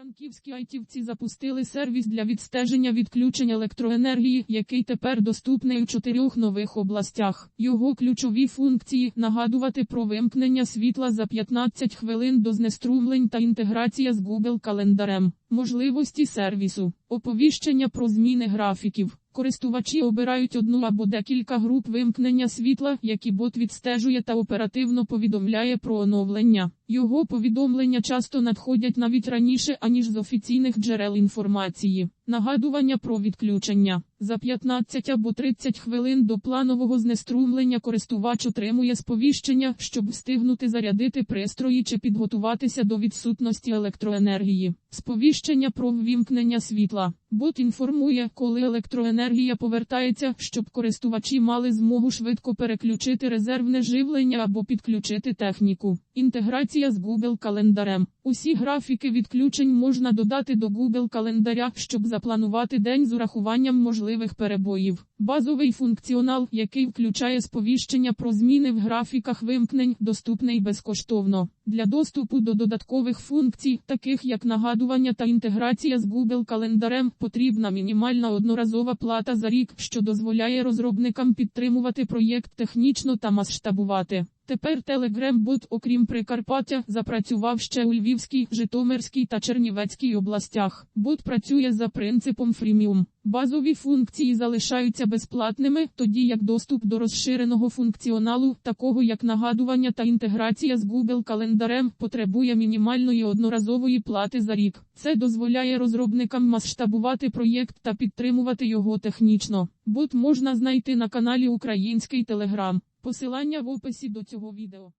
Франківські айтівці запустили сервіс для відстеження відключень електроенергії, який тепер доступний у чотирьох нових областях. Його ключові функції нагадувати про вимкнення світла за 15 хвилин до знеструмлень та інтеграція з Google календарем. Можливості сервісу, оповіщення про зміни графіків. Користувачі обирають одну або декілька груп вимкнення світла, які бот відстежує та оперативно повідомляє про оновлення. Його повідомлення часто надходять навіть раніше, аніж з офіційних джерел інформації. Нагадування про відключення. За 15 або 30 хвилин до планового знеструмлення користувач отримує сповіщення, щоб встигнути зарядити пристрої чи підготуватися до відсутності електроенергії. Сповіщення про ввімкнення світла. Бот інформує, коли електроенергія повертається, щоб користувачі мали змогу швидко переключити резервне живлення або підключити техніку. Інтеграція з Google календарем. Усі графіки відключень можна додати до Google календаря, щоб запланувати день з урахуванням можливих перебоїв. Базовий функціонал, який включає сповіщення про зміни в графіках вимкнень, доступний безкоштовно. Для доступу до додаткових функцій, таких як нагадування та інтеграція з Google календарем, потрібна мінімальна одноразова плата за рік, що дозволяє розробникам підтримувати проєкт технічно та масштабувати. Тепер Telegram-бот, окрім Прикарпаття, запрацював ще у Львівській, Житомирській та Чернівецькій областях. Бот працює за принципом фріміум. Базові функції залишаються безплатними, тоді як доступ до розширеного функціоналу, такого як нагадування та інтеграція з Google календарем, потребує мінімальної одноразової плати за рік. Це дозволяє розробникам масштабувати проєкт та підтримувати його технічно. Бот можна знайти на каналі Український Телеграм. Посилання в описі до цього відео.